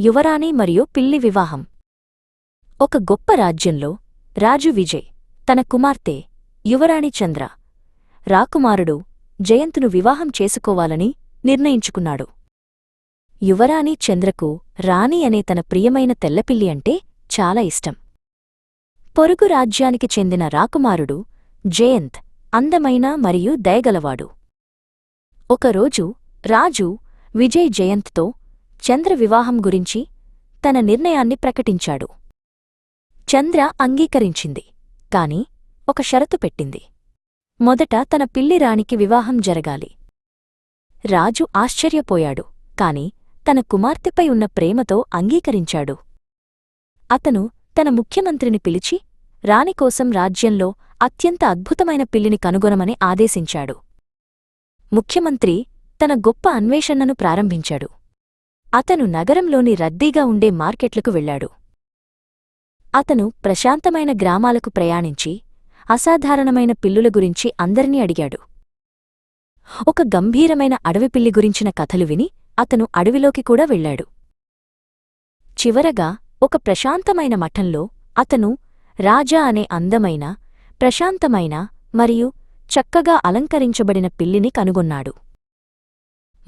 యువరాణి మరియు పిల్లి వివాహం. ఒక గొప్ప రాజ్యంలో రాజు విజయ్ తన కుమార్తె యువరాణి చంద్ర రాకుమారుడు జయంతును వివాహం చేసుకోవాలని నిర్ణయించుకున్నాడు. యువరాణి చంద్రకు రాణి అనే తన ప్రియమైన తెల్లపిల్లి అంటే చాలా ఇష్టం. పొరుగు రాజ్యానికి చెందిన రాకుమారుడు జయంత్ అందమైన మరియు దయగలవాడు. ఒకరోజు రాజు విజయ్ జయంత్తో చంద్ర వివాహం గురించి తన నిర్ణయాన్ని ప్రకటించాడు. చంద్ర అంగీకరించింది కాని ఒక షరతు పెట్టింది. మొదట తన పిల్లి రాణికి వివాహం జరగాలి. రాజు ఆశ్చర్యపోయాడు కాని తన కుమార్తెపై ఉన్న ప్రేమతో అంగీకరించాడు. అతను తన ముఖ్యమంత్రిని పిలిచి రాణికోసం రాజ్యంలో అత్యంత అద్భుతమైన పిల్లిని కనుగొనమని ఆదేశించాడు. ముఖ్యమంత్రి తన గొప్ప అన్వేషణను ప్రారంభించాడు. అతను నగరంలోని రద్దీగా ఉండే మార్కెట్లకు వెళ్ళాడు. అతను ప్రశాంతమైన గ్రామాలకు ప్రయాణించి అసాధారణమైన పిల్లుల గురించి అందరినీ అడిగాడు. ఒక గంభీరమైన అడవిపిల్లి గురించిన కథలు విని అతను అడవిలోకి కూడా వెళ్ళాడు. చివరగా ఒక ప్రశాంతమైన మఠంలో అతను రాజా అనే అందమైన ప్రశాంతమైన మరియు చక్కగా అలంకరించబడిన పిల్లిని కనుగొన్నాడు.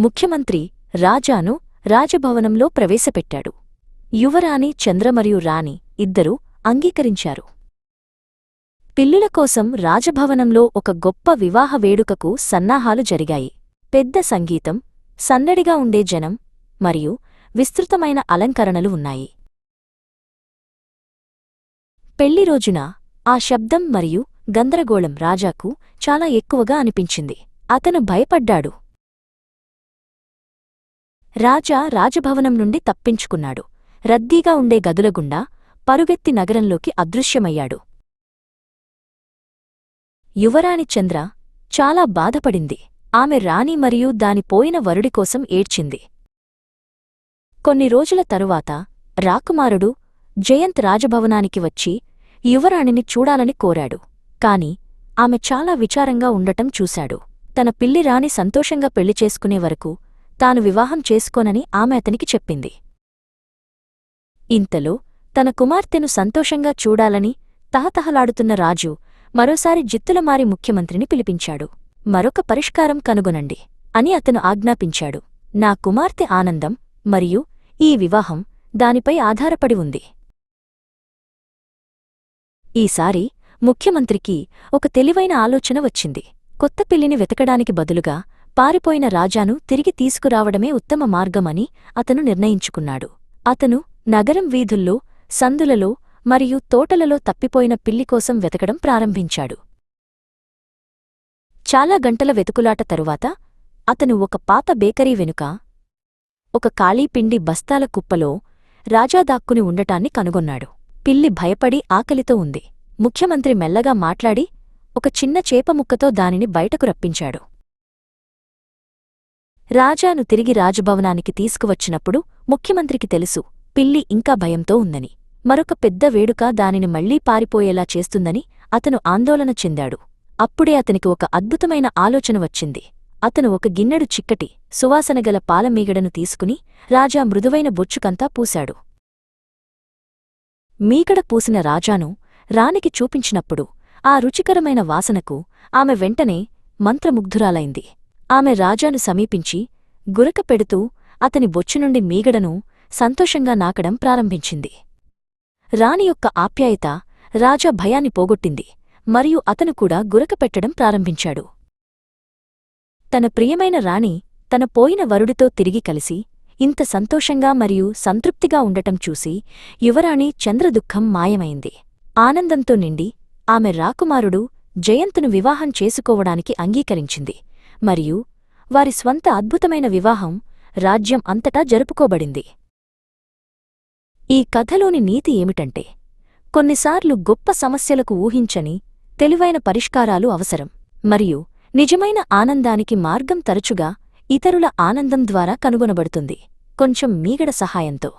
ముఖ్యమంత్రి రాజాను రాజభవనంలో ప్రవేశపెట్టాడు. యువరాణి చంద్ర మరియు రాణి ఇద్దరూ అంగీకరించారు. పిల్లుల కోసం రాజభవనంలో ఒక గొప్ప వివాహ వేడుకకు సన్నాహాలు జరిగాయి. పెద్ద సంగీతం సందడిగా ఉండే జనం మరియు విస్తృతమైన అలంకరణలు ఉన్నాయి. పెళ్ళి రోజున ఆ శబ్దం మరియు గందరగోళం రాజాకు చాలా ఎక్కువగా అనిపించింది. అతను భయపడ్డాడు. రాజా రాజభవనం నుండి తప్పించుకున్నాడు. రద్దీగా ఉండే గదులగుండా పరుగెత్తి నగరంలోకి అదృశ్యమయ్యాడు. యువరాణి చంద్ర చాలా బాధపడింది. ఆమె రాణి మరియు దాని పోయిన వరుడి కోసం ఏడ్చింది. కొన్ని రోజుల తరువాత రాకుమారుడు జయంత్ రాజభవనానికి వచ్చి యువరాణిని చూడాలని కోరాడు. కాని ఆమె చాలా విచారంగా ఉండటం చూశాడు. తన పిల్లి రాణి సంతోషంగా పెళ్ళి చేసుకునే వరకు తాను వివాహం చేసుకోనని ఆమె అతనికి చెప్పింది. ఇంతలో తన కుమార్తెను సంతోషంగా చూడాలని తహతహలాడుతున్న రాజు మరోసారి జిత్తులమారి ముఖ్యమంత్రిని పిలిపించాడు. మరొక పరిష్కారం కనుగొనండి అని అతను ఆజ్ఞాపించాడు. నా కుమార్తె ఆనందం మరియు ఈ వివాహం దానిపై ఆధారపడి ఉంది. ఈసారి ముఖ్యమంత్రికి ఒక తెలివైన ఆలోచన వచ్చింది. కొత్త పిల్లిని వెతకడానికి బదులుగా పారిపోయిన రాజాను తిరిగి తీసుకురావడమే ఉత్తమ మార్గమని అతను నిర్ణయించుకున్నాడు. అతను నగరం వీధుల్లో సందులలో మరియు తోటలలో తప్పిపోయిన పిల్లికోసం వెతకడం ప్రారంభించాడు. చాలా గంటల వెతుకులాట తరువాత అతను ఒక పాత బేకరీ వెనుక ఒక ఖాళీ పిండి బస్తాల కుప్పలో రాజా దాక్కుని ఉండటాన్ని కనుగొన్నాడు. పిల్లి భయపడి ఆకలితో ఉంది. ముఖ్యమంత్రి మెల్లగా మాట్లాడి ఒక చిన్న చేపముక్కతో దానిని బయటకు రప్పించాడు. రాజాను తిరిగి రాజభవనానికి తీసుకువచ్చినప్పుడు ముఖ్యమంత్రికి తెలుసు పిల్లి ఇంకా భయంతో ఉందని. మరొక పెద్ద వేడుక దానిని మళ్ళీ పారిపోయేలా చేస్తుందని అతను ఆందోళన చెందాడు. అప్పుడే అతనికి ఒక అద్భుతమైన ఆలోచన వచ్చింది. అతను ఒక గిన్నెడు చిక్కటి సువాసనగల పాలమీగడను తీసుకుని రాజా మృదువైన బొచ్చుకంతా పూశాడు. మీగడ పూసిన రాజాను రాణికి చూపించినప్పుడు ఆ రుచికరమైన వాసనకు ఆమె వెంటనే మంత్రముగ్ధురాలైంది. ఆమె రాజాను సమీపించి గురక పెడుతూ అతని బొచ్చునుండి మీగడను సంతోషంగా నాకడం ప్రారంభించింది. రాణి యొక్క ఆప్యాయత రాజా భయాన్ని పోగొట్టింది మరియు అతను కూడా గురక పెట్టడం ప్రారంభించాడు. తన ప్రియమైన రాణి తన పోయిన వరుడితో తిరిగి కలిసి ఇంత సంతోషంగా మరియు సంతృప్తిగా ఉండటం చూసి యువరాణి చంద్రదుఃఖం మాయమైంది. ఆనందంతో నిండి ఆమె రాకుమారుడు జయంతును వివాహం చేసుకోవడానికి అంగీకరించింది. మరియు వారి స్వంత అద్భుతమైన వివాహం రాజ్యం అంతటా జరుపుకోబడింది. ఈ కథలోని నీతి ఏమిటంటే కొన్నిసార్లు గొప్ప సమస్యలకు ఊహించని తెలివైన పరిష్కారాలు అవసరం మరియు నిజమైన ఆనందానికి మార్గం తరచుగా ఇతరుల ఆనందం ద్వారా కనుగొనబడుతుంది. కొంచెం మీగడ సహాయంతో.